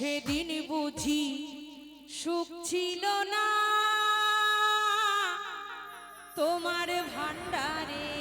সেদিন বুঝি সুখ ছিল না। তোমার ভান্ডারে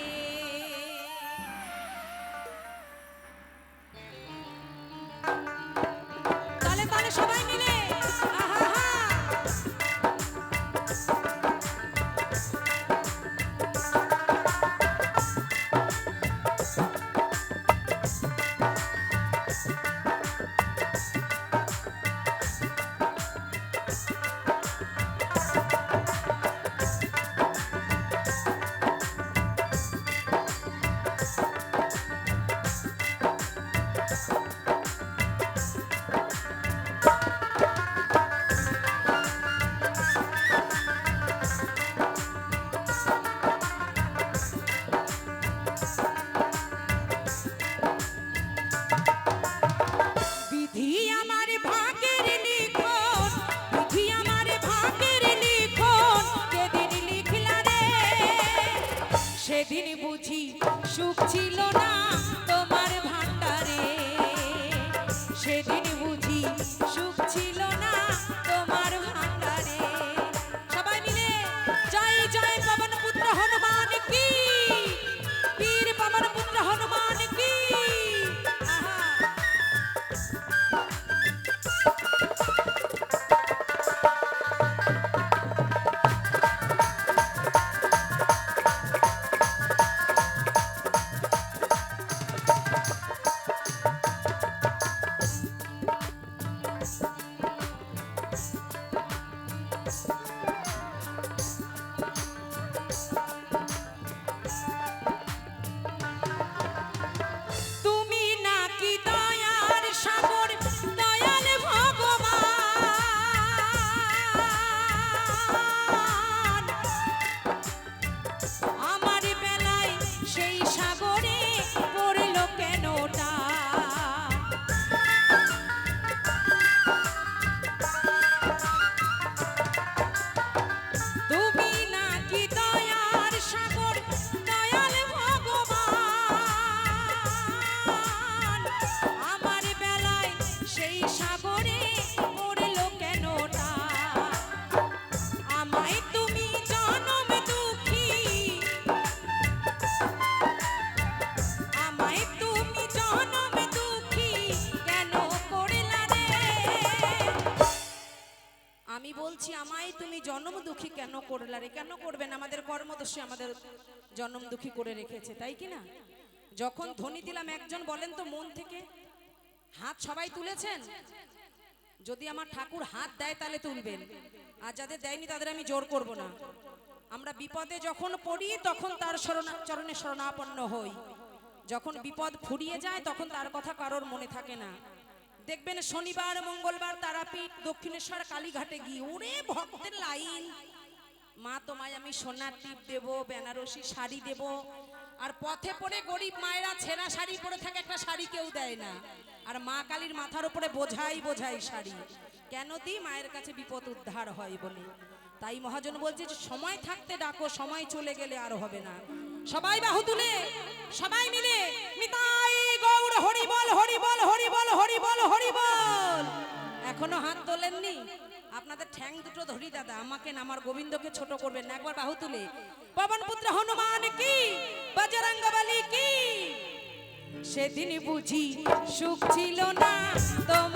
বুঝি সুখ ছিল আমাদের কর্মদর্শী আমাদের জন্ম দুঃখী করে রেখেছে, তাই কি না? যখন ধ্বনি দিলাম একজন, বলেন তো মন থেকে, হাত সবাই তুলেছেন? যদি আমার ঠাকুর হাত দেয় তাহলে তুলবেন, আর যাদের দেয়নি তাদের আমি জোর করব না। আমরা বিপদে যখন পড়ি, তখন তার চরণে শরণাপন্ন হই। যখন বিপদ ফুরিয়ে যায়, তখন তার কথা কারোর মনে থাকে না। দেখবেন শনিবার, মঙ্গলবার, তারাপীঠ, দক্ষিণেশ্বর, কালীঘাটে গিয়ে, ওরে ভক্তের লাইন। মা তোমায় আমি সোনার টিপ দেব, বেনারসি শাড়ি দেব। আর পথে পড়ে গরিব মায়েরা ছেঁড়া শাড়ি পরে থাকে, একটা শাড়ি কেউ দেয় না। আর মা কালীর মাথার উপরে বোঝাই বোঝাই শাড়ি। কেন দি মায়ের কাছে বিপদ উদ্ধার হয় বলে? তাই মহাজন বলছে যে সময় থাকতে ডাকো, সময় চলে গেলে আর হবে না। সবাই বাহু তুলে, সবাই মিলে নিতাই গৌর হরি বল হরি বল হরি বল হরি বল হরি বল এখনও হাত তোলেননি? আপনাদের ঠ্যাং দুটো ধরি, দাদা। আমাকে না, আমার গোবিন্দকে ছোট করবেন না। একবার বাহু তুলে। পবন পুত্র, হনুমান কি? বজরঙ্গ বলি কি? সেদিন বুঝি সুখ ছিল না। তোমার